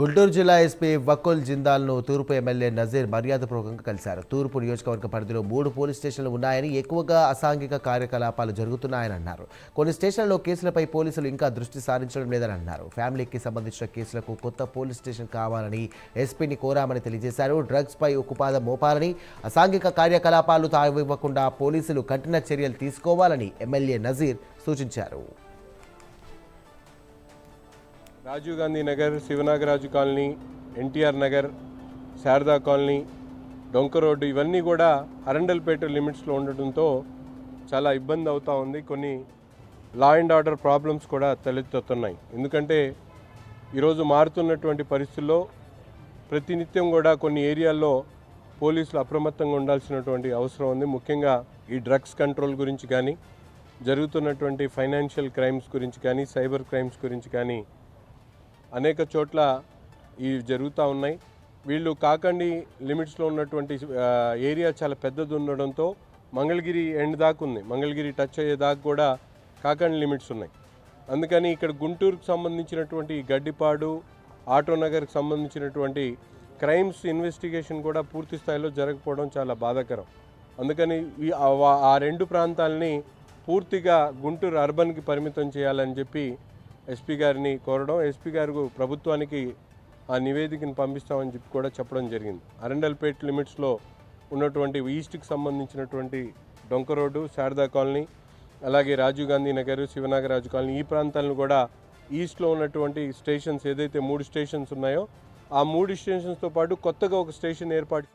గుంటూరు జిల్లా ఎస్పీ వకుల్ జిందాల్ను తూర్పు ఎమ్మెల్యే నజీర్ మర్యాదపూర్వకంగా కలిశారు. తూర్పు నియోజకవర్గ పరిధిలో మూడు పోలీస్ స్టేషన్లు ఉన్నాయని ఎక్కువగా అసాంఘిక కార్యకలాపాలు జరుగుతున్నాయని అన్నారు. కొన్ని స్టేషన్లలో కేసులపై పోలీసులు ఇంకా దృష్టి సారించడం లేదని అన్నారు. ఫ్యామిలీకి సంబంధించిన కేసులకు కొత్త పోలీస్ స్టేషన్ కావాలని ఎస్పీని కోరామని తెలియజేశారు. డ్రగ్స్పై ఉక్కుపాదం మోపాలని అసాంఘిక కార్యకలాపాలు తావివ్వకుండా పోలీసులు కఠిన చర్యలు తీసుకోవాలని ఎమ్మెల్యే నజీర్ సూచించారు. Rajiv Gandhi Nagar Sivanagaraju colony NTR Nagar Sarada colony Donka road ఇవన్నీ కూడా అరండల్పేట లిమిట్స్లో ఉండటంతో చాలా ఇబ్బంది అవుతూ ఉంది. కొన్ని లా అండ్ ఆర్డర్ ప్రాబ్లమ్స్ కూడా తలెత్తుతున్నాయి. ఎందుకంటే ఈరోజు మారుతున్నటువంటి పరిస్థితుల్లో ప్రతినిత్యం కూడా కొన్ని ఏరియాల్లో పోలీసులు అప్రమత్తంగా ఉండాల్సినటువంటి అవసరం ఉంది. ముఖ్యంగా ఈ డ్రగ్స్ కంట్రోల్ గురించి కానీ జరుగుతున్నటువంటి ఫైనాన్షియల్ క్రైమ్స్ గురించి కానీ సైబర్ క్రైమ్స్ గురించి కానీ అనేక చోట్ల ఇవి జరుగుతూ ఉన్నాయి. వీళ్ళు కాకండి లిమిట్స్లో ఉన్నటువంటి ఏరియా చాలా పెద్దది ఉండడంతో మంగళగిరి ఎండ్ దాకా ఉంది. మంగళగిరి టచ్ అయ్యే దాకా కూడా కాకండి లిమిట్స్ ఉన్నాయి. అందుకని ఇక్కడ గుంటూరుకు సంబంధించినటువంటి గడ్డిపాడు ఆటోనగర్కి సంబంధించినటువంటి క్రైమ్స్ ఇన్వెస్టిగేషన్ కూడా పూర్తి స్థాయిలో జరగకపోవడం చాలా బాధాకరం. అందుకని ఆ ఆ రెండు ప్రాంతాలని పూర్తిగా గుంటూరు అర్బన్కి పరిమితం చేయాలని చెప్పి ఎస్పీ గారిని కోరడం ఎస్పీ గారు ప్రభుత్వానికి ఆ నివేదికను పంపిస్తామని చెప్పి కూడా చెప్పడం జరిగింది. అరండల్పేట్ లిమిట్స్లో ఉన్నటువంటి ఈస్ట్కి సంబంధించినటువంటి డొంక రోడ్డు శారదా కాలనీ అలాగే రాజీవ్ గాంధీ నగర్ శివనాగరాజు కాలనీ ఈ ప్రాంతాలను కూడా ఈస్ట్లో ఉన్నటువంటి స్టేషన్స్ ఏదైతే మూడు స్టేషన్స్ ఉన్నాయో ఆ మూడు స్టేషన్స్తో పాటు కొత్తగా ఒక స్టేషన్ ఏర్పాటు